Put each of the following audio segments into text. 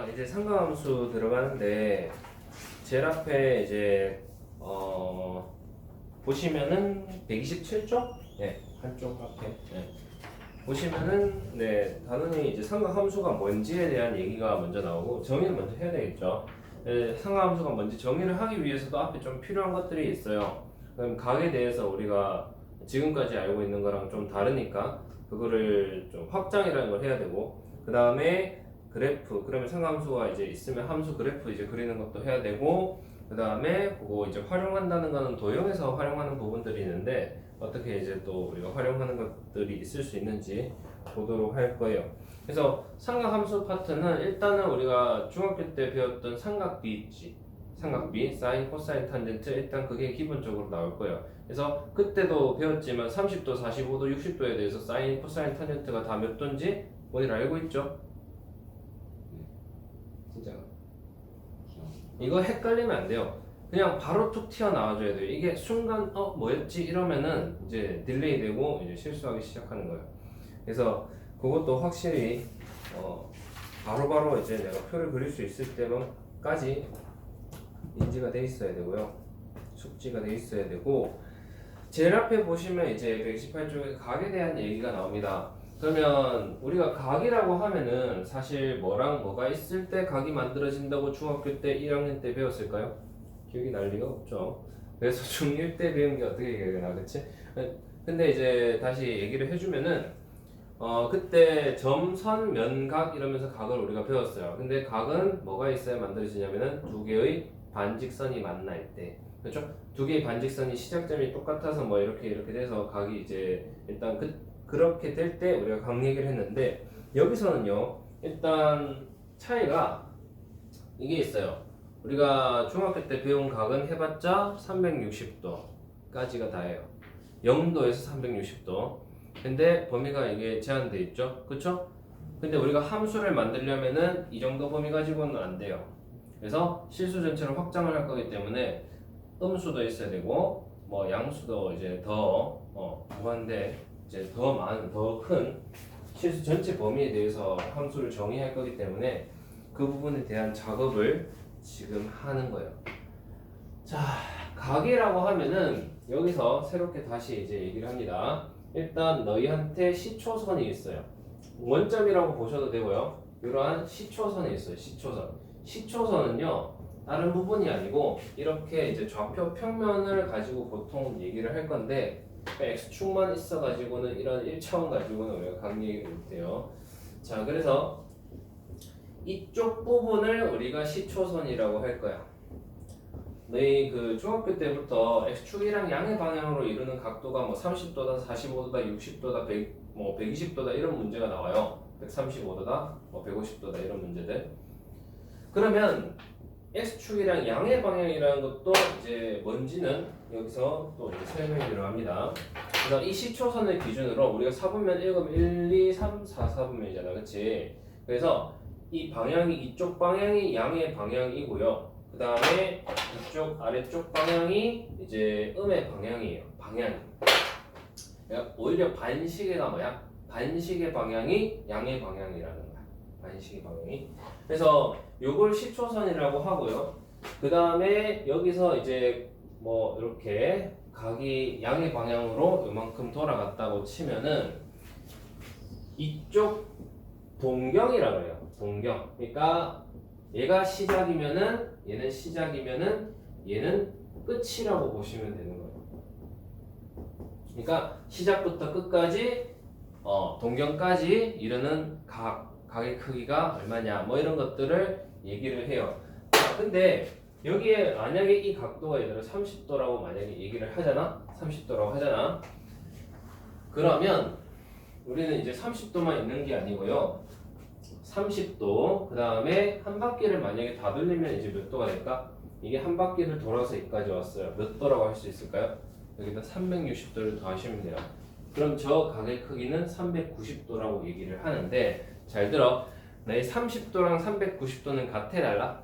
자, 이제 상가함수 들어가는데 제일 앞에 이제 어 보시면은 127쪽? 네, 한쪽 앞에. 네. 보시면은 네, 단원이 이제 상가함수가 뭔지에 대한 얘기가 먼저 나오고 정의를 먼저 해야 되겠죠. 네, 상가함수가 뭔지 정의를 하기 위해서도 앞에 좀 필요한 것들이 있어요. 그럼 각에 대해서 우리가 지금까지 알고 있는 거랑 좀 다르니까 그거를 좀 확장이라는 걸 해야 되고 그 다음에 그래프 그러면 상함수가 이제 있으면 함수 그래프 이제 그리는 것도 해야 되고 그 다음에 그거 이제 활용한다는 거는 도형에서 활용하는 부분들이 있는데 어떻게 이제 또 우리가 활용하는 것들이 있을 수 있는지 보도록 할 거예요. 그래서 삼각함수 파트는 일단은 우리가 중학교 때 배웠던 삼각비 있지. 삼각비, 사인, 코사인, 탄젠트 일단 그게 기본적으로 나올 거예요. 그래서 그때도 배웠지만 30도, 45도, 60도에 대해서 사인, 코사인, 탄젠트가 다 몇 도인지 모두 알고 있죠? 진짜 이거 헷갈리면 안 돼요. 그냥 바로 툭 튀어나와줘야 돼요. 이게 순간 어 뭐였지 이러면은 이제 딜레이 되고 이제 실수하기 시작하는 거예요. 그래서 그것도 확실히 어 바로바로 이제 내가 표를 그릴 수 있을 때만까지 인지가 돼 있어야 되고요. 숙지가 돼 있어야 되고 제일 앞에 보시면 이제 128쪽에 각에 대한 얘기가 나옵니다. 그러면 우리가 각이라고 하면은 사실 뭐랑 뭐가 있을 때 각이 만들어진다고 중학교 때 1학년 때 배웠을까요? 기억이 날 리가 없죠. 그래서 중1 때 배운 게 어떻게 기억이 나, 그치? 근데 이제 다시 얘기를 해주면은 어 그때 점선 면각 이러면서 각을 우리가 배웠어요. 근데 각은 뭐가 있어야 만들어지냐면은 두 개의 반직선이 만날 때 그렇죠? 두 개의 반직선이 시작점이 똑같아서 뭐 이렇게 이렇게 돼서 각이 이제 일단 그 그렇게 될 때 우리가 각 얘기를 했는데 여기서는요 일단 차이가 이게 있어요. 우리가 중학교 때 배운 각은 해봤자 360도까지가 다예요. 0도에서 360도. 근데 범위가 이게 제한돼 있죠, 그렇죠? 근데 우리가 함수를 만들려면은 이 정도 범위 가지고는 안 돼요. 그래서 실수 전체를 확장을 할 거기 때문에 음수도 있어야 되고 뭐 양수도 이제 더 어, 무한대 이제 더 많은 더 큰 실수 전체 범위에 대해서 함수를 정의할 거기 때문에 그 부분에 대한 작업을 지금 하는 거예요. 자, 가계라고 하면은 여기서 새롭게 다시 이제 얘기를 합니다. 일단 너희한테 시초선이 있어요. 원점이라고 보셔도 되고요. 이러한 시초선이 있어요. 시초선. 시초선은요. 다른 부분이 아니고 이렇게 이제 좌표 평면을 가지고 보통 얘기를 할 건데 x축만 있어 가지고는 이런 1차원 가지고는 우리가 각 얘기를 못해요. 자, 그래서 이쪽 부분을 우리가 시초선이라고 할 거야. 너희 그 중학교 때부터 x축이랑 양의 방향으로 이루는 각도가 뭐 30도다, 45도다, 60도다, 100, 뭐 120도다 이런 문제가 나와요. 135도다, 뭐 150도다 이런 문제들. 그러면 x축이랑 양의 방향이라는 것도 이제 뭔지는 여기서 또 이제 설명이 들어갑니다. 그래서 이 시초선을 기준으로 우리가 4분면 1급 1, 2, 3, 4, 4분면이잖아. 그치? 그래서 이 방향이 이쪽 방향이 양의 방향이고요. 그 다음에 이쪽 아래쪽 방향이 이제 음의 방향이에요. 방향. 그러니까 오히려 반시계가 뭐야? 반시계 방향이 양의 방향이라는 거야. 반시계 방향이. 그래서 요걸 시초선이라고 하고요. 그 다음에 여기서 이제 뭐 이렇게 각이 양의 방향으로 이만큼 돌아갔다고 치면은 이쪽 동경이라고 해요. 동경. 그러니까 얘가 시작이면은 얘는 시작이면은 얘는 끝이라고 보시면 되는 거예요. 그러니까 시작부터 끝까지 어, 동경까지 이르는 각 각의 크기가 얼마냐 뭐 이런 것들을 얘기를 해요. 자, 근데 여기에 만약에 이 각도가 예를 들어 30도라고 만약에 얘기를 하잖아. 30도라고 하잖아. 그러면 우리는 이제 30도만 있는 게 아니고요. 30도 그 다음에 한 바퀴를 만약에 다 돌리면 이제 몇 도가 될까? 이게 한 바퀴를 돌아서 여기까지 왔어요. 몇 도라고 할 수 있을까요? 여기다 360도를 더하시면 돼요. 그럼 저 각의 크기는 390도라고 얘기를 하는데 잘 들어. 내 30도랑 390도는 같아 달라?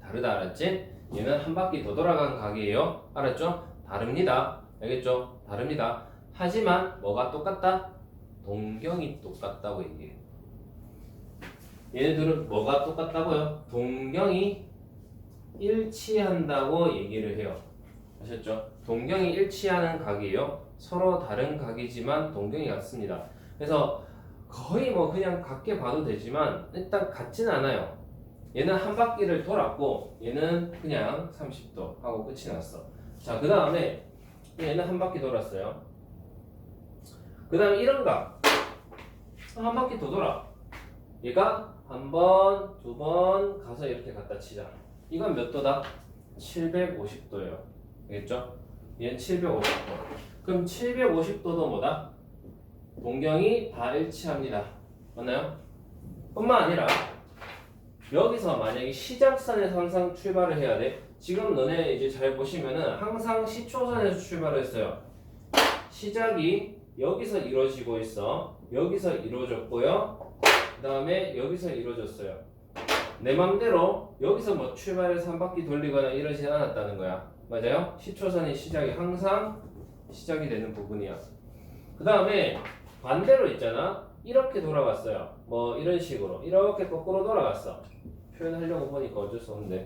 다르다 알았지? 얘는 한 바퀴 더 돌아간 각이에요. 알았죠? 다릅니다. 알겠죠? 다릅니다. 하지만 뭐가 똑같다? 동경이 똑같다고 얘기해. 얘네들은 뭐가 똑같다고요? 동경이 일치한다고 얘기를 해요. 아셨죠? 동경이 일치하는 각이에요. 서로 다른 각이지만 동경이 같습니다. 그래서 거의 뭐 그냥 같게 봐도 되지만 일단 같진 않아요. 얘는 한 바퀴를 돌았고 얘는 그냥 30도 하고 끝이 났어. 자, 그 다음에 얘는 한 바퀴 돌았어요. 그 다음에 이런 각. 한 바퀴 더 돌아. 얘가 한 번, 두 번 가서 이렇게 갖다 치자. 이건 몇 도다? 750도예요. 알겠죠? 얘는 750도. 그럼 750도도 뭐다? 동경이 다 일치합니다. 맞나요? 뿐만 아니라 여기서 만약에 시작선에서 항상 출발을 해야 돼. 지금 너네 이제 잘 보시면은 항상 시초선에서 출발을 했어요. 시작이 여기서 이루어지고 있어. 여기서 이루어졌고요. 그 다음에 여기서 이루어졌어요. 내 맘대로 여기서 뭐 출발해서 한 바퀴 돌리거나 이러지 않았다는 거야. 맞아요? 시초선이 시작이 항상 시작이 되는 부분이야. 그 다음에 반대로 있잖아. 이렇게 돌아갔어요. 뭐 이런 식으로 이렇게 거꾸로 돌아갔어. 표현하려고 보니까 어쩔 수 없는데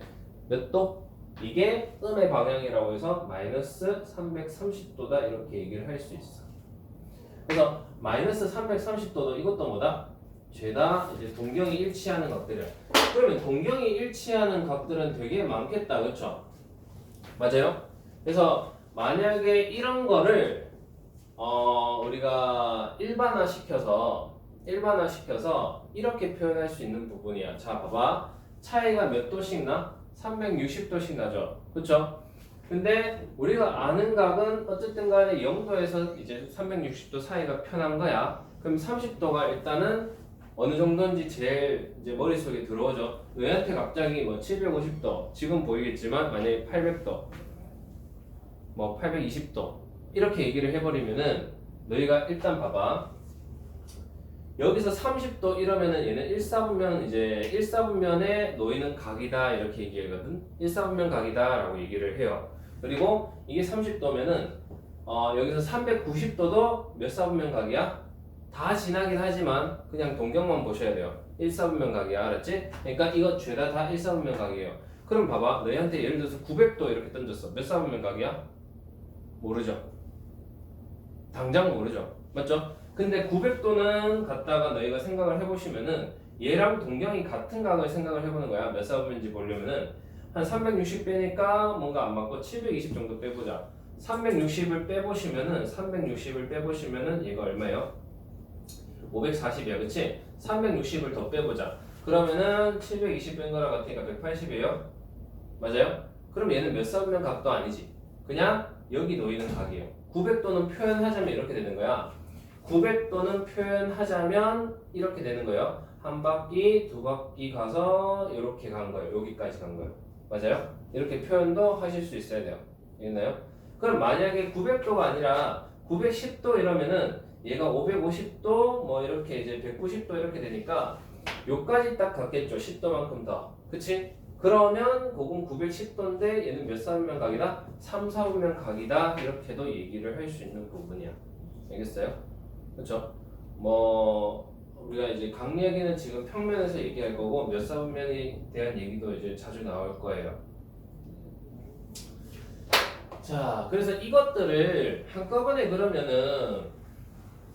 몇 도? 이게 음의 방향이라고 해서 마이너스 330도다 이렇게 얘기를 할 수 있어. 그래서 마이너스 330도도 이것도 뭐다? 죄다 이제 동경이 일치하는 각들이야. 그러면 동경이 일치하는 각들은 되게 많겠다, 그렇죠? 맞아요? 그래서 만약에 이런 거를 어 우리가 일반화 시켜서 일반화 시켜서 이렇게 표현할 수 있는 부분이야. 자, 봐봐. 차이가 몇 도씩 나? 360도씩 나죠. 그렇죠? 근데 우리가 아는 각은 어쨌든 간에 0도에서 이제 360도 사이가 편한 거야. 그럼 30도가 일단은 어느 정도인지 제일 이제 머릿속에 들어오죠. 얘한테 갑자기 뭐 750도, 지금 보이겠지만 만약에 800도, 뭐 820도 이렇게 얘기를 해버리면은 너희가 일단 봐봐. 여기서 30도 이러면은 얘는 1사분면 이제 1사분면에 놓이는 각이다 이렇게 얘기하거든. 1사분면 각이다라고 얘기를 해요. 그리고 이게 30도면은 어, 여기서 390도도 몇 사분면 각이야? 다 지나긴 하지만 그냥 동경만 보셔야 돼요. 1사분면 각이야. 알았지? 그러니까 이거 죄다 다 1사분면 각이에요. 그럼 봐봐. 너희한테 예를 들어서 900도 이렇게 던졌어. 몇 사분면 각이야? 모르죠. 당장 모르죠. 맞죠? 근데 900도는 갖다가 너희가 생각을 해보시면은 얘랑 동경이 같은 각을 생각을 해보는 거야. 몇 사분인지 보려면은 한 360 빼니까 뭔가 안 맞고 720 정도 빼보자. 360을 빼보시면은 360을 빼보시면은 얘가 얼마예요? 540이야, 그치? 360을 더 빼보자. 그러면은 720 뺀 거랑 같으니까 180이에요? 맞아요? 그럼 얘는 몇 사분면 각도 아니지. 그냥 여기 놓이는 각이에요. 900도는 표현하자면 이렇게 되는 거야. 900도는 표현하자면 이렇게 되는 거예요. 한 바퀴, 두 바퀴 가서 이렇게 간 거예요. 여기까지 간 거예요. 맞아요? 이렇게 표현도 하실 수 있어야 돼요. 있나요? 그럼 만약에 900도가 아니라 910도 이러면은 얘가 550도 뭐 이렇게 이제 190도 이렇게 되니까 요까지 딱 갔겠죠. 10도만큼 더. 그치? 그러면 그건 910도인데 얘는 몇 사분면 각이다? 3, 4분면 각이다. 이렇게도 얘기를 할 수 있는 부분이야. 알겠어요? 그렇죠? 뭐 우리가 이제 각 얘기는 지금 평면에서 얘기할 거고 몇 사분면에 대한 얘기도 이제 자주 나올 거예요. 자, 그래서 이것들을 한꺼번에 그러면은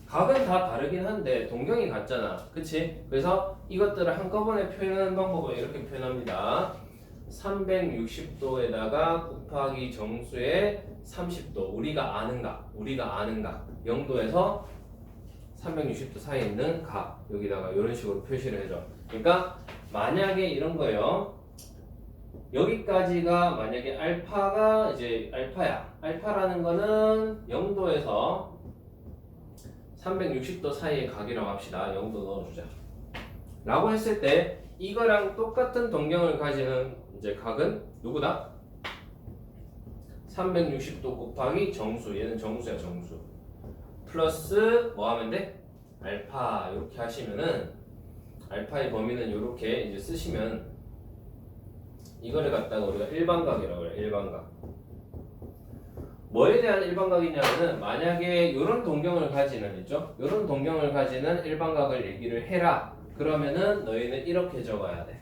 각은 다 다르긴 한데 동경이 같잖아. 그치? 그래서 이것들을 한꺼번에 표현하는 방법은 이렇게 표현합니다. 360도에다가 곱하기 정수의 30도. 우리가 아는 각. 우리가 아는 각. 0도에서 360도 사이에 있는 각. 여기다가 이런 식으로 표시를 해줘. 그러니까 만약에 이런 거예요. 여기까지가 만약에 알파가 이제 알파야. 알파라는 거는 0도에서 360도 사이의 각이라고 합시다. 0도 넣어주자. 라고 했을 때 이거랑 똑같은 동경을 가지는 이제 각은 누구다? 360도 곱하기 정수. 얘는 정수야, 정수. 플러스 뭐 하면 돼? 알파 이렇게 하시면은 알파의 범위는 이렇게 이제 쓰시면 이거를 갖다가 우리가 일반각이라고 해요. 일반각. 뭐에 대한 일반각이냐면은 만약에 이런 동경을 가지는 있죠. 이런 동경을 가지는 일반각을 얘기를 해라. 그러면은 너희는 이렇게 적어야 돼.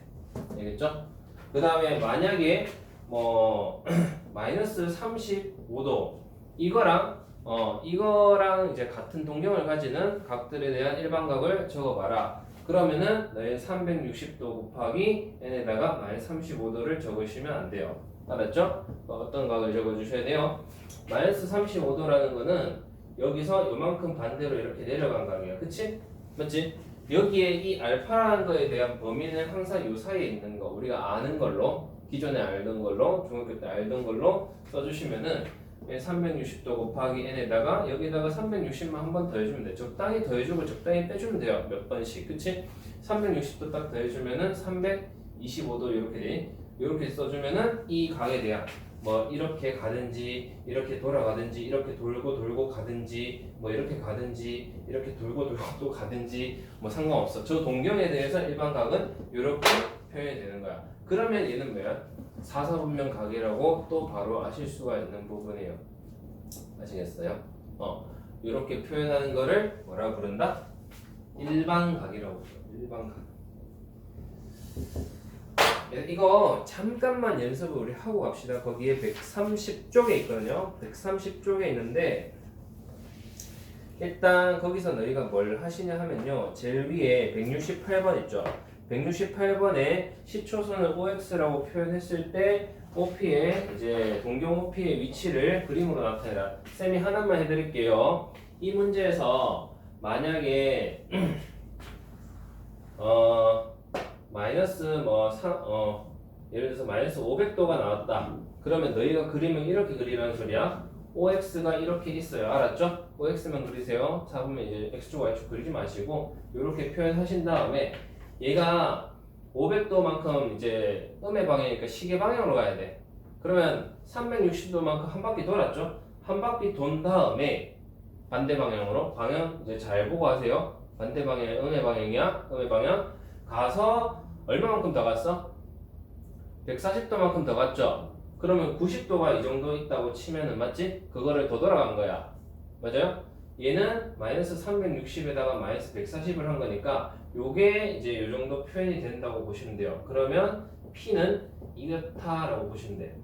알겠죠? 그 다음에 만약에 뭐 마이너스 35도 이거랑 어 이거랑 이제 같은 동경을 가지는 각들에 대한 일반각을 적어봐라. 그러면은 너희 360도 곱하기 n에다가 마이너스 35도를 적으시면 안 돼요. 알았죠? 어, 어떤 각을 적어주셔야 돼요? 마이너스 35도라는 거는 여기서 요만큼 반대로 이렇게 내려간 각이야. 그치? 맞지? 여기에 이 알파라는 거에 대한 범위는 항상 요 사이에 있는 거 우리가 아는 걸로 기존에 알던 걸로 중학교 때 알던 걸로 써주시면은 360도 곱하기 n에다가 여기다가 360만 한 번 더해주면 돼. 적당히 더해주고 적당히 빼주면 돼요. 몇 번씩, 그치? 360도 딱 더해주면은 325도 이렇게 돼. 이렇게 써주면은 이 각에 대한 뭐 이렇게 가든지 이렇게 돌아가든지 이렇게 돌고 돌고 가든지 뭐 이렇게 가든지 이렇게 돌고 돌고 또 가든지 뭐 상관없어. 저 동경에 대해서 일반각은 이렇게 표현이 되는 거야. 그러면 얘는 뭐야? 사사분면 각이라고 또 바로 아실 수가 있는 부분이에요. 아시겠어요? 어, 이렇게 표현하는 거를 뭐라 부른다? 일반각이라고 불러. 일반각. 네, 이거 잠깐만 연습을 우리 하고 갑시다. 거기에 130쪽에 있거든요. 130쪽에 있는데 일단 거기서 너희가 뭘 하시냐 하면요. 제일 위에 168번 있죠. 168번에 시초선을 OX라고 표현했을 때 OP의 이제 동경 OP의 위치를 그림으로 나타내라. 쌤이 하나만 해드릴게요. 이 문제에서 만약에 어 마이너스 뭐 사, 어 예를 들어서 마이너스 500도가 나왔다. 그러면 너희가 그림을 이렇게 그리라는 소리야. OX가 이렇게 있어요. 알았죠? OX만 그리세요. 잡으면 이제 X축, Y축 그리지 마시고 이렇게 표현하신 다음에 얘가 500도만큼 이제 음의 방향이니까 시계 방향으로 가야 돼. 그러면 360도만큼 한 바퀴 돌았죠? 한 바퀴 돈 다음에 반대 방향으로 방향 이제 잘 보고 하세요. 반대 방향 음의 방향이야. 음의 방향 가서 얼마만큼 더 갔어? 140도만큼 더 갔죠? 그러면 90도가 이 정도 있다고 치면은 맞지? 그거를 더 돌아간 거야. 맞아요? 얘는 마이너스 360에다가 마이너스 140을 한 거니까 요게 이제 요 정도 표현이 된다고 보시면 돼요. 그러면 P는 이렇다라고 보시면 돼요.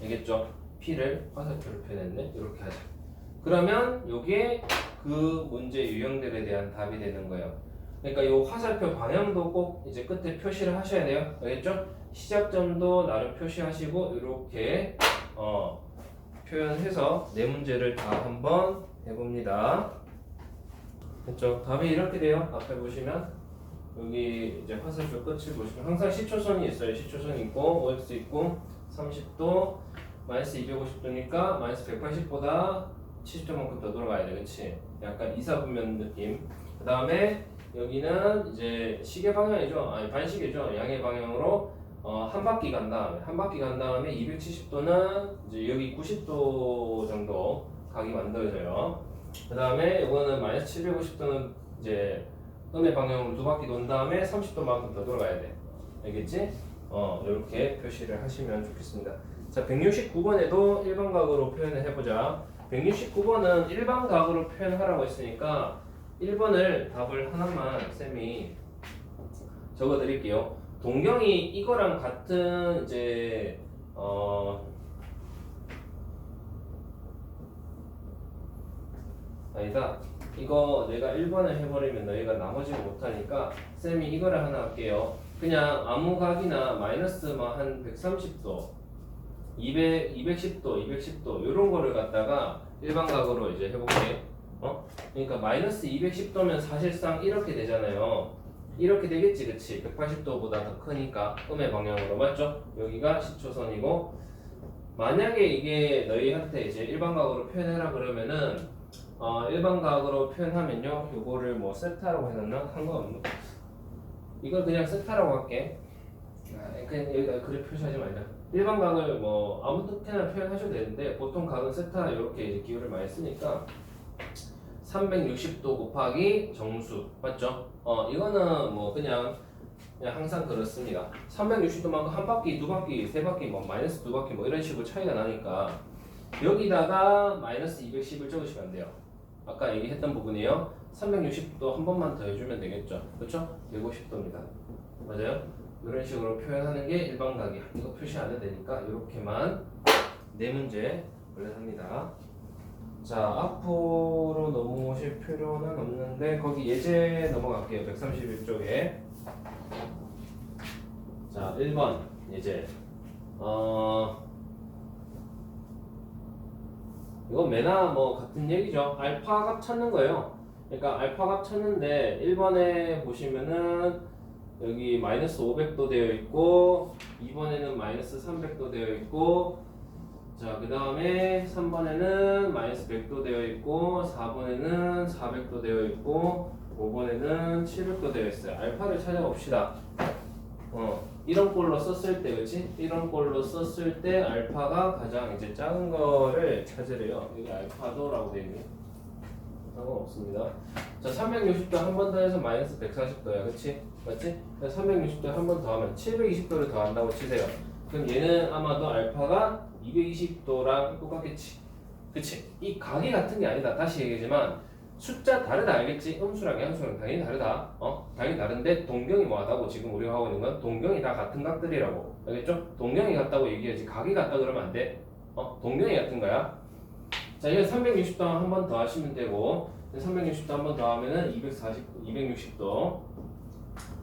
알겠죠? P를 화살표로 표현했네. 이렇게 하자. 그러면 요게 그 문제 유형들에 대한 답이 되는 거예요. 그러니까 요 화살표 방향도 꼭 이제 끝에 표시를 하셔야 돼요. 알겠죠? 시작점도 나름 표시하시고 이렇게 어, 표현해서 네 문제를 다 한번 해봅니다. 됐죠? 답이 이렇게 돼요. 앞에 보시면 여기 이제 화살표 끝을 보시면 항상 시초선이 있어요. 시초선이 있고 OX 있고 30도 마이너스 250도니까 마이너스 180보다 70도만큼 더 돌아가야 돼, 그렇지? 약간 이사분면 느낌. 그 다음에 여기는 이제 시계 방향이죠, 아니 반시계죠, 양의 방향으로 어, 한 바퀴 간 다음에 한 바퀴 간 다음에 270도는 이제 여기 90도 정도 각이 만들어져요. 그 다음에 이거는 마이너스 750도는 이제 음의 방향으로 두 바퀴 돈 다음에 30도만큼 더 돌아가야 돼. 알겠지? 어, 이렇게 표시를 하시면 좋겠습니다. 자, 169번에도 일반각으로 표현을 해보자. 169번은 일반 각으로 표현하라고 했으니까 1번을 답을 하나만 쌤이 적어 드릴게요. 동경이 이거랑 같은 이제 어 아니다. 이거 내가 1번을 해버리면 너희가 나머지를 못하니까 쌤이 이거를 하나 할게요. 그냥 아무 각이나 마이너스 한 130도 200, 210도, 210도 이런 거를 갖다가 일반각으로 이제 해볼게. 어? 그러니까 마이너스 210도면 사실상 이렇게 되잖아요. 이렇게 되겠지, 그치? 180도보다 더 크니까 음의 방향으로 맞죠? 여기가 시초선이고 만약에 이게 너희한테 이제 일반각으로 표현해라 그러면은 어, 일반각으로 표현하면요, 요거를 뭐 세타라고 해놨나? 상관없나? 이걸 그냥 세타라고 할게. 아, 그냥 여기다 그래 표시하지 말자. 일반 각을 뭐 아무렇게나 표현하셔도 되는데 보통 각은 세타 이렇게 기호를 많이 쓰니까 360도 곱하기 정수 맞죠? 어 이거는 뭐 그냥 그냥 항상 그렇습니다. 360도만큼 한 바퀴, 두 바퀴, 세 바퀴, 뭐 마이너스 두 바퀴 뭐 이런 식으로 차이가 나니까 여기다가 마이너스 210을 적으시면 안 돼요. 아까 얘기했던 부분이에요. 360도 한 번만 더 해주면 되겠죠. 그렇죠? 150도입니다. 맞아요? 이런 식으로 표현하는 게 일반각이. 이거 표시 안 해도 되니까 이렇게만 네 문제 원래 합니다. 자 앞으로 넘어오실 필요는 없는데 거기 예제 넘어갈게요. 131쪽에 자 1번 예제 어 이건 매나 뭐 같은 얘기죠. 알파 값 찾는 거예요. 그러니까 알파 값 찾는데 1번에 보시면은 여기 마이너스 500도 되어 있고 2번에는 마이너스 300도 되어 있고 자 그 다음에 3번에는 마이너스 100도 되어 있고 4번에는 400도 되어 있고 5번에는 700도 되어 있어요. 알파를 찾아봅시다. 어 이런 꼴로 썼을 때 그렇지? 이런 꼴로 썼을 때 알파가 가장 이제 작은 거를 찾으래요. 여기 알파도라고 되어 있네. 상관없습니다. 자, 360도 한 번 더 해서 마이너스 140도야. 그치? 맞지? 360도 한 번 더 하면 720도를 더 한다고 치세요. 그럼 얘는 아마도 알파가 220도랑 똑같겠지. 그치? 이 각이 같은 게 아니다. 다시 얘기하지만 숫자 다르다 알겠지? 음수랑 양수랑 당연히 다르다. 어? 당연히 다른데 동경이 뭐하다고 지금 우리가 하고 있는 건 동경이 다 같은 각들이라고. 알겠죠? 동경이 같다고 얘기하지 각이 같다 그러면 안 돼. 어? 동경이 같은 거야. 자, 이거 360도 한 번 더 하시면 되고 360도 한 번 더 하면은 240, 260도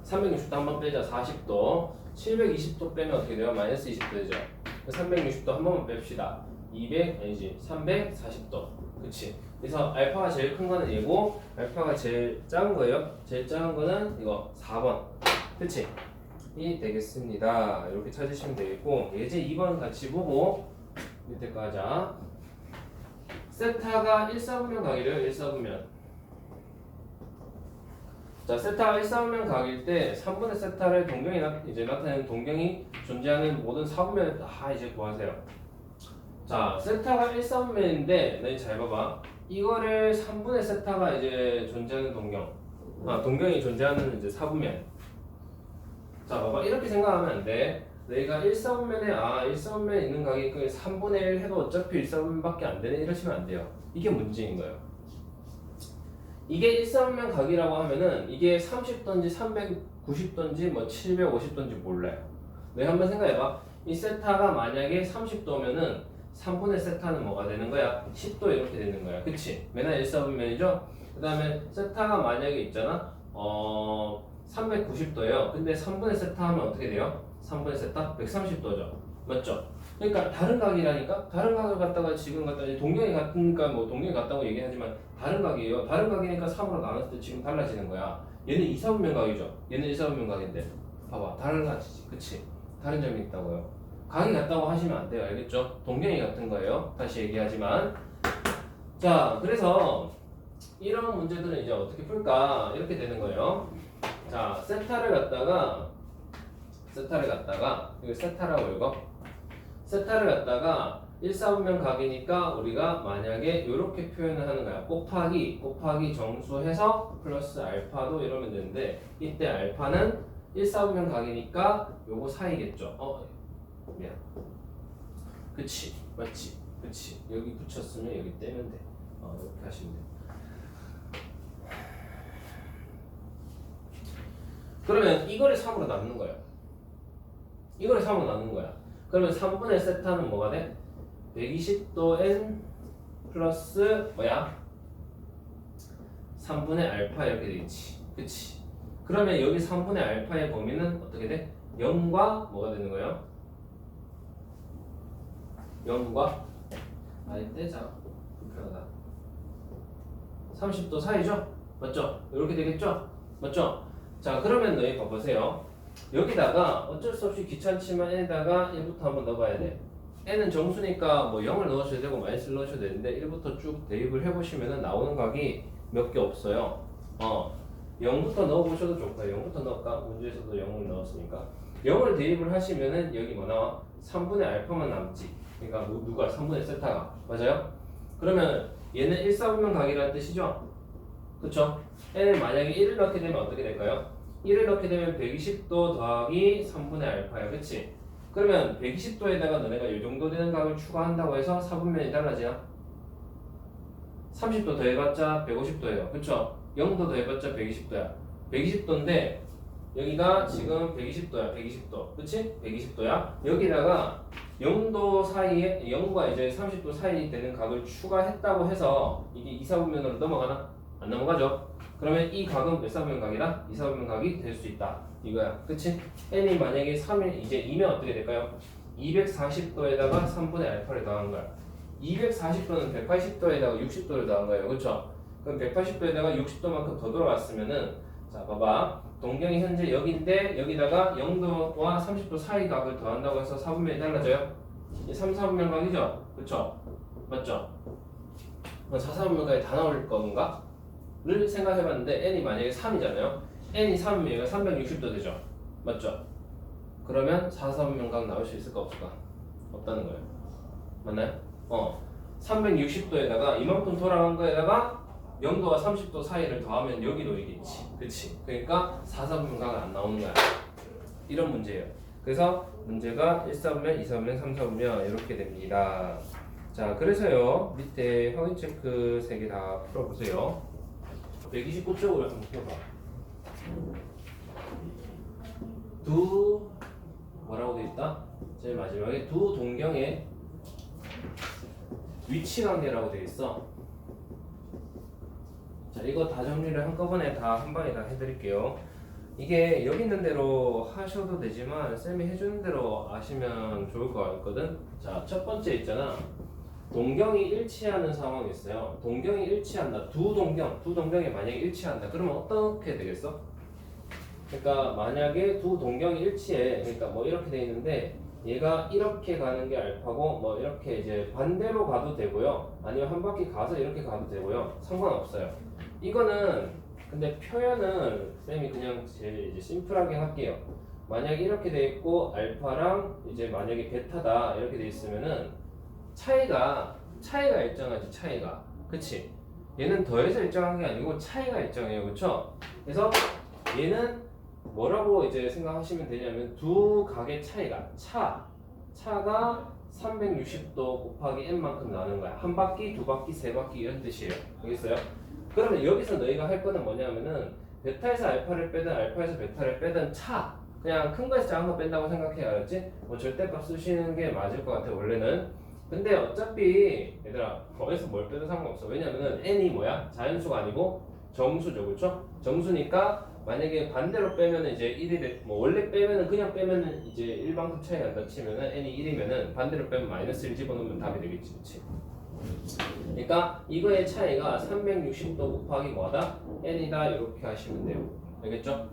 360도 한 번 빼자. 40도. 720도 빼면 어떻게 돼요? 마이너스 20도 되죠? 360도 한 번만 뺍시다. 200 아니지. 340도. 그치? 그래서 알파가 제일 큰 거는 얘고 알파가 제일 작은 거예요? 제일 작은 거는 이거 4번. 그치? 이 되겠습니다. 이렇게 찾으시면 되겠고 예제 2번 같이 보고 밑에 거 하자. 세타가 1사분면 각이래요 1사분면 자 세타가 1사분면 각일 때 3분의 세타를 동경이 나, 이제 나타내는 동경이 존재하는 모든 사분면을 다 이제 구하세요. 자 세타가 1사분면인데 너희 잘 봐봐. 이거를 3분의 세타가 이제 존재하는 동경. 아 동경이 존재하는 이제 사분면. 자 봐봐. 이렇게 생각하면 안돼. 내가 1사분면에 아 1사분면에 있는 각이 그 3분의 1 해도 어차피 1사분면밖에 안 되네. 이러시면 안 돼요. 이게 문제인 거예요 이게 1사분면 각이라고 하면은 이게 30도인지 390도인지 뭐 750도인지 몰라요 내가 한번 생각해봐 이 세타가 만약에 30도면은 3분의 세타는 뭐가 되는 거야? 10도 이렇게 되는 거야 그치? 맨날 1사분면이죠? 그 다음에 세타가 만약에 있잖아 어 390도예요 근데 3분의 세타 하면 어떻게 돼요? 3분의 세타 130도죠. 맞죠? 그러니까 다른 각이라니까 다른 각을 갖다가 지금 갖다가 동경이 같으니까 뭐 동경이 같다고 얘기하지만 다른 각이에요. 다른 각이니까 3으로 나눴을 때 지금 달라지는 거야. 얘는 2, 4분면 각이죠. 얘는 1, 4분면 각인데 봐봐 달라지지. 그치? 다른 점이 있다고요. 각이 같다고 하시면 안 돼요. 알겠죠? 동경이 같은 거예요. 다시 얘기하지만 자 그래서 이런 문제들은 이제 어떻게 풀까 이렇게 되는 거예요. 자 세타를 갖다가 세타를 갖다가 이거 세타라고 읽어 세타를 갖다가 1사분면 각이니까 우리가 만약에 이렇게 표현을 하는 거야. 곱하기 곱하기 정수해서 플러스 알파도 이러면 되는데 이때 알파는 1사분면 각이니까 요거 사이겠죠. 어 미안. 그치 맞지 그치. 여기 붙였으면 여기 떼면 돼. 어, 이렇게 하시면 돼. 그러면 이거를 3으로 나누는 거예요 이걸 3으로 나눈 거야. 그러면 3분의 세타는 뭐가 돼? 120도 n 플러스 뭐야? 3분의 알파 이렇게 되겠지. 그치? 그러면 여기 3분의 알파의 범위는 어떻게 돼? 0과 뭐가 되는 거예요? 0과 아니 떼자. 불편하다. 30도 사이죠? 맞죠? 이렇게 되겠죠? 맞죠? 자 그러면 너희 봐보세요. 여기다가 어쩔 수 없이 귀찮지만 n에다가 1부터 한번 넣어봐야 돼. n은 정수니까 뭐 0을 넣으셔도 되고 마이너스를 넣으셔도 되는데 1부터 쭉 대입을 해보시면 나오는 각이 몇 개 없어요. 어, 0부터 넣어보셔도 좋고요. 0부터 넣을까? 문제에서도 0을 넣었으니까. 0을 대입을 하시면은 여기 뭐 나와? 3분의 알파만 남지. 그러니까 누- 누가? 3분의 세타가. 맞아요? 그러면 얘는 1, 4분면 각이라는 뜻이죠? 그쵸? n을 만약에 1을 넣게 되면 어떻게 될까요? 1을 넣게 되면 120도 더하기 3분의 알파야 그치? 그러면 120도에다가 너네가 이 정도 되는 각을 추가한다고 해서 4분면이 달라지나? 30도 더해봤자 150도예요. 그쵸? 0도 더해봤자 120도야. 120도인데 여기가 지금 120도야. 120도. 그치? 120도야. 여기다가 0도 사이에 0과 이제 30도 사이 되는 각을 추가했다고 해서 이게 2사분면으로 넘어가나? 안 넘어가죠? 그러면 이 각은 몇 사분면 각이다? 2사분면 각이 될 수 있다. 이거야. 그치? n이 만약에 3일 이제 2면 어떻게 될까요? 240도에다가 3분의 알파를 더한 거야. 240도는 180도에다가 60도를 더한 거예요. 그렇죠? 그럼 180도에다가 60도만큼 더 돌아왔으면은 자 봐봐 동경이 현재 여기인데 여기다가 0도와 30도 사이 각을 더한다고 해서 4분면이 달라져요? 이 3, 4분면 각이죠? 그렇죠? 맞죠? 4, 4분면 각이 다 나올 건가? 를 생각해봤는데 n이 만약에 3이잖아요. n이 3이면 얘가 360도 되죠? 맞죠? 그러면 4, 4분면 각 나올 수 있을까 없을까? 없다는 거예요. 맞나요? 어. 360도에다가 이만큼 돌아간 거에다가 0도와 30도 사이를 더하면 여기도 이겠지. 그치? 그러니까 4사분면각은 안 나오는 거야. 이런 문제예요. 그래서 문제가 1사분면, 2사분면, 3사분면 이렇게 됩니다. 자 그래서요 밑에 확인 체크 3개 다 풀어보세요 129쪽으로 한번 펴봐 두 뭐라고 돼 있다? 제일 마지막에 두 동경의 위치 관계라고 돼 있어. 자, 이거 다 정리를 한꺼번에 다 한 방에 다 해드릴게요. 이게 여기 있는 대로 하셔도 되지만 쌤이 해주는 대로 아시면 좋을 것 같거든. 자, 첫 번째 있잖아. 동경이 일치하는 상황이 있어요. 동경이 일치한다. 두 동경, 두 동경이 만약에 일치한다. 그러면 어떻게 되겠어? 그러니까 만약에 두 동경이 일치해. 그러니까 뭐 이렇게 돼 있는데 얘가 이렇게 가는 게 알파고 뭐 이렇게 이제 반대로 가도 되고요. 아니면 한 바퀴 가서 이렇게 가도 되고요. 상관없어요. 이거는 근데 표현은 쌤이 그냥 제일 이제 심플하게 할게요. 만약에 이렇게 돼 있고 알파랑 이제 만약에 베타다 이렇게 돼 있으면은 차이가 차이가 일정하지 차이가 그치? 얘는 더해서 일정한 게 아니고 차이가 일정해요 그쵸? 그래서 얘는 뭐라고 이제 생각하시면 되냐면 두 각의 차이가 차 차가 360도 곱하기 n만큼 나는 거야 한 바퀴 두 바퀴 세 바퀴 이런 뜻이에요 알겠어요? 그러면 여기서 너희가 할 거는 뭐냐면은 베타에서 알파를 빼든 알파에서 베타를 빼든 차 그냥 큰 거에서 작은 거 뺀다고 생각해 알았지? 뭐 절대값 쓰시는 게 맞을 것 같아 원래는 근데 어차피 얘들아 거기서 뭘 빼도 상관없어 왜냐면은 n이 뭐야? 자연수가 아니고 정수죠 그렇죠? 정수니까 만약에 반대로 빼면은 이제 1이 돼, 뭐 원래 빼면은 그냥 빼면은 이제 1만큼 차이 난다 치면은 n이 1이면은 반대로 빼면 마이너스 1 집어넣으면 답이 되겠지 그치? 그러니까 이거의 차이가 360도 곱하기 뭐다? n이다 이렇게 하시면 돼요 알겠죠?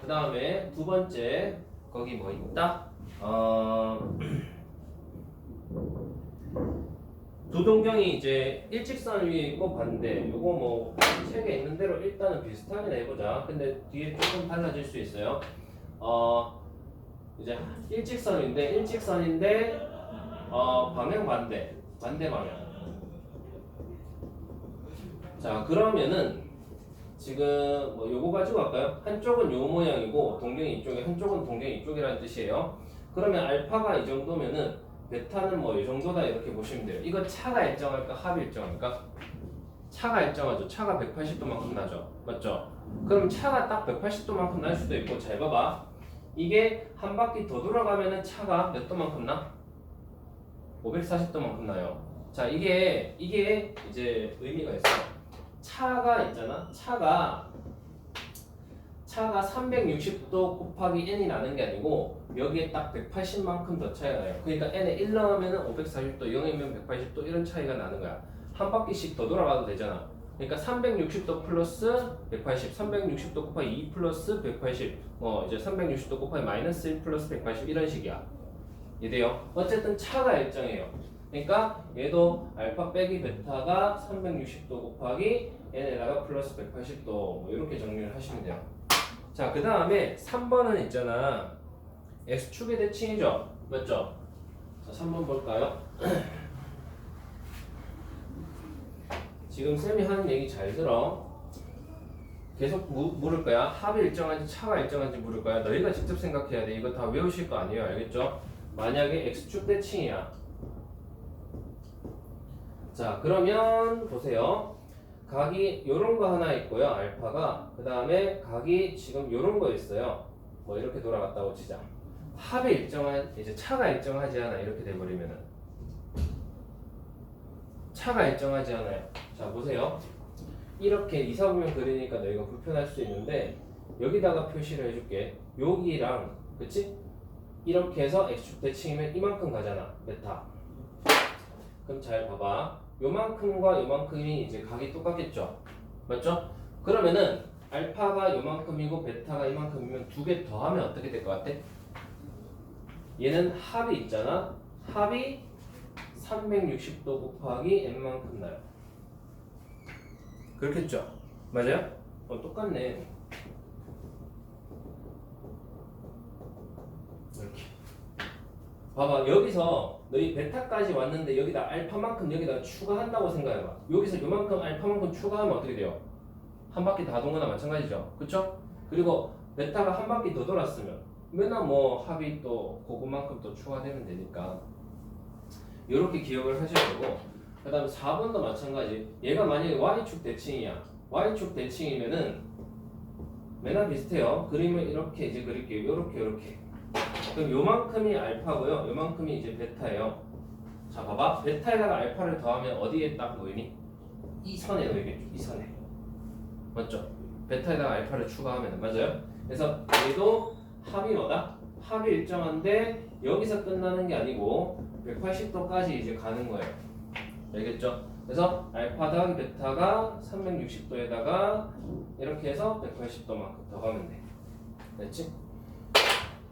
그 다음에 두 번째 거기 뭐 있다? 어... 두 동경이 이제 일직선 위에 있고 반대. 요거 뭐 책에 있는 대로 일단은 비슷하게 해보자. 근데 뒤에 조금 달라질 수 있어요. 어 이제 일직선인데 일직선인데 어 방향 반대. 반대 방향. 자 그러면은 지금 뭐 요거 가지고 할까요? 한쪽은 요 모양이고 동경이 이쪽에 한쪽은 동경이 이쪽이라는 뜻이에요. 그러면 알파가 이 정도면은 베타는 뭐 이 정도다 이렇게 보시면 돼요. 이거 차가 일정할까 합이 일정할까? 차가 일정하죠. 차가 180도만큼 나죠. 맞죠? 그럼 차가 딱 180도만큼 날 수도 있고 잘 봐봐. 이게 한 바퀴 더 돌아가면은 차가 몇 도만큼 나? 540도만큼 나요. 자, 이게 이게 이제 의미가 있어. 차가 있잖아. 차가 차가 360도 곱하기 n이 나는 게 아니고 여기에 딱 180만큼 더 차이가 나요. 그러니까 n에 1 넣으면 540도, 0이면 180도 이런 차이가 나는 거야. 한 바퀴씩 더 돌아가도 되잖아. 그러니까 360도 플러스 180, 360도 곱하기 2 플러스 180, 뭐 이제 360도 곱하기 마이너스 1 플러스 180 이런 식이야. 이해돼요? 어쨌든 차가 일정해요. 그러니까 얘도 알파 빼기 베타가 360도 곱하기 n에다가 플러스 180도 뭐 이렇게 정리를 하시면 돼요. 자, 그 다음에 3번은 있잖아. X축의 대칭이죠? 맞죠? 자, 3번 볼까요? 지금 쌤이 하는 얘기 잘 들어. 계속 무, 물을 거야. 합이 일정한지 차가 일정한지 물을 거야. 너희가 직접 생각해야 돼. 이거 다 외우실 거 아니에요. 알겠죠? 만약에 X축 대칭이야. 자, 그러면 보세요. 각이 요런 거 하나 있고요. 알파가 그 다음에 각이 지금 요런 거 있어요. 뭐 이렇게 돌아갔다고 치자. 합이 일정한 이제 차가 일정하지 않아 이렇게 돼버리면은 차가 일정하지 않아요. 자 보세요. 이렇게 이사보면 그리니까 너희가 불편할 수 있는데 여기다가 표시를 해줄게. 여기랑 그치? 이렇게 해서 x축 대 칭이면 이만큼 가잖아. 베타. 그럼 잘 봐봐. 요만큼과 요만큼이 이제 각이 똑같겠죠? 맞죠? 그러면은 알파가 요만큼이고 베타가 이만큼이면 두 개 더하면 어떻게 될 것 같아? 얘는 합이 있잖아. 합이 360도 곱하기 n만큼 나요. 그렇겠죠? 맞아요? 어, 똑같네. 이렇게. 봐봐 여기서 너희 베타까지 왔는데 여기다 알파만큼 여기다 추가한다고 생각해봐. 여기서 요만큼 알파만큼 추가하면 어떻게 돼요? 한 바퀴 다 돈 거나 마찬가지죠. 그쵸? 그리고 베타가 한 바퀴 더 돌았으면 맨날 뭐 합이 또 그것만큼 또 추가되면 되니까 이렇게 기억을 하셔야 되고 그 다음에 4번도 마찬가지 얘가 만약에 Y축 대칭이야 Y축 대칭이면은 맨날 비슷해요 그림을 이렇게 이제 그릴게요 요렇게 요렇게 그럼 요만큼이 알파고요 요만큼이 이제 베타예요 자 봐봐 베타에다가 알파를 더하면 어디에 딱 놓이니? 이 선에 놓이겠죠 이 선에 맞죠? 베타에다가 알파를 추가하면 맞아요? 그래서 얘도 합이 뭐다? 합이 일정한데 여기서 끝나는 게 아니고 180도까지 이제 가는 거예요. 알겠죠? 그래서 알파 더하기 베타가 360도에다가 이렇게 해서 180도만큼 더 가면 돼. 됐지?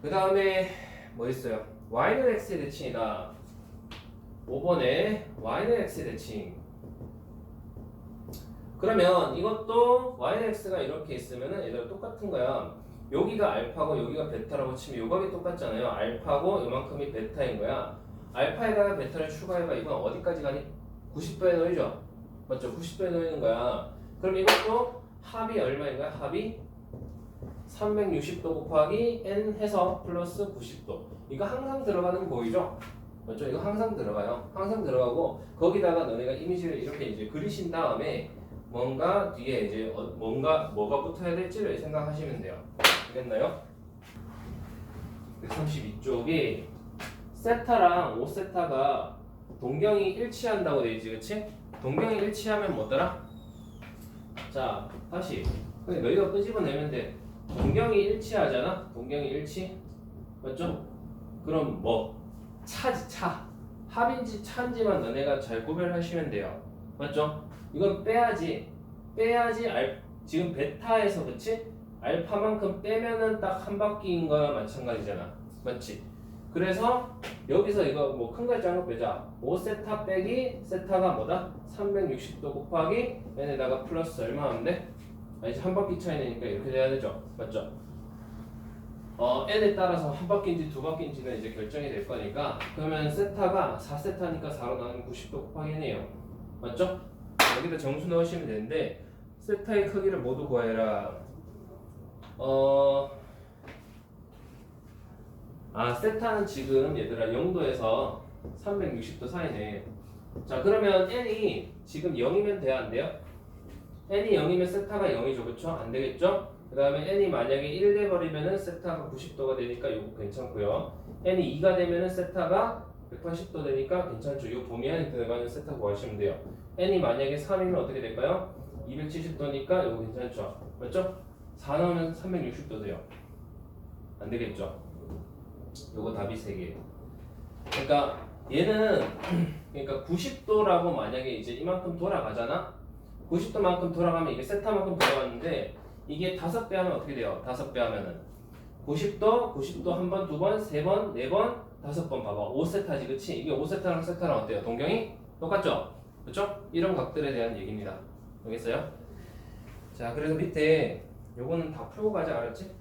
그 다음에 뭐 있어요? y는 x의 대칭이다. 5번에 y는 x의 대칭. 그러면 이것도 y는 x가 이렇게 있으면은 얘들 똑같은 거야. 여기가 알파고 여기가 베타라고 치면 요각이 똑같잖아요. 알파고 요만큼이 베타인 거야. 알파에다가 베타를 추가해봐. 이건 어디까지 가니? 90도에 놓이죠? 맞죠? 90도에 놓이는 거야. 그럼 이것도 합이 얼마인 거야? 합이 360도 곱하기 n 해서 플러스 90도. 이거 항상 들어가는 거 보이죠? 맞죠? 이거 항상 들어가요. 항상 들어가고 거기다가 너네가 이미지를 이렇게 이제 그리신 다음에 뭔가 뒤에 이제 어- 뭔가 뭐가 붙어야 될지를 생각하시면 돼요. 알겠나요? 32쪽이 세타랑 5세타가 동경이 일치한다고 돼 있지, 그치? 동경이 일치하면 뭐더라? 자, 다시. 너희가 끄집어내면 돼. 동경이 일치하잖아? 동경이 일치? 맞죠? 그럼 뭐? 차지, 차. 합인지 차인지만 너네가 잘 구별하시면 돼요. 맞죠? 이건 빼야지. 빼야지 알, 지금 베타에서 그치? 알파만큼 빼면은 딱 한 바퀴인 거야 마찬가지잖아. 맞지? 그래서 여기서 이거 뭐 큰 글자 한거 빼자. 5세타 빼기 세타가 뭐다? 360도 곱하기 n에다가 플러스 얼마 하면 돼? 아, 이제 한 바퀴 차이니까 이렇게 돼야 되죠. 맞죠? 어, n에 따라서 한 바퀴인지 두 바퀴인지는 이제 결정이 될 거니까 그러면 세타가 4세타니까 4로 나누면 90도 곱하기 n이에요. 맞죠? 여기다 정수 넣으시면 되는데 세타의 크기를 모두 구해라. 어, 아 세타는 지금 얘들아 0도에서 360도 사이네. 자 그러면 n이 지금 0이면 돼야 안 돼요? N이 0이면 세타가 0이죠, 그렇죠? 안 되겠죠? 그 다음에 n이 만약에 1 돼버리면은 세타가 90도가 되니까 이거 괜찮고요. n이 2가 되면은 세타가 180도 되니까 괜찮죠. 이 범위 안에 들어가는 세타 구하시면 돼요. n이 만약에 3이면 어떻게 될까요? 270도니까 이거 괜찮죠. 맞죠? 4 넣으면 360도 돼요. 안 되겠죠? 요거 답이 3개. 그러니까 얘는 그러니까 90도라고 만약에 이제 이만큼 돌아가잖아. 90도만큼 돌아가면 이게 세타만큼 돌아갔는데 이게 5배 하면 어떻게 돼요? 5배 하면은 90도, 90도 한 번, 두 번, 세 번, 네 번, 다섯 번 봐봐. 5세타지, 그치? 이게 5세타랑 세타랑 어때요? 동경이 똑같죠? 그쵸? 이런 각들에 대한 얘기입니다. 알겠어요? 자, 그래서 밑에 요거는 다 풀고 가자, 알았지?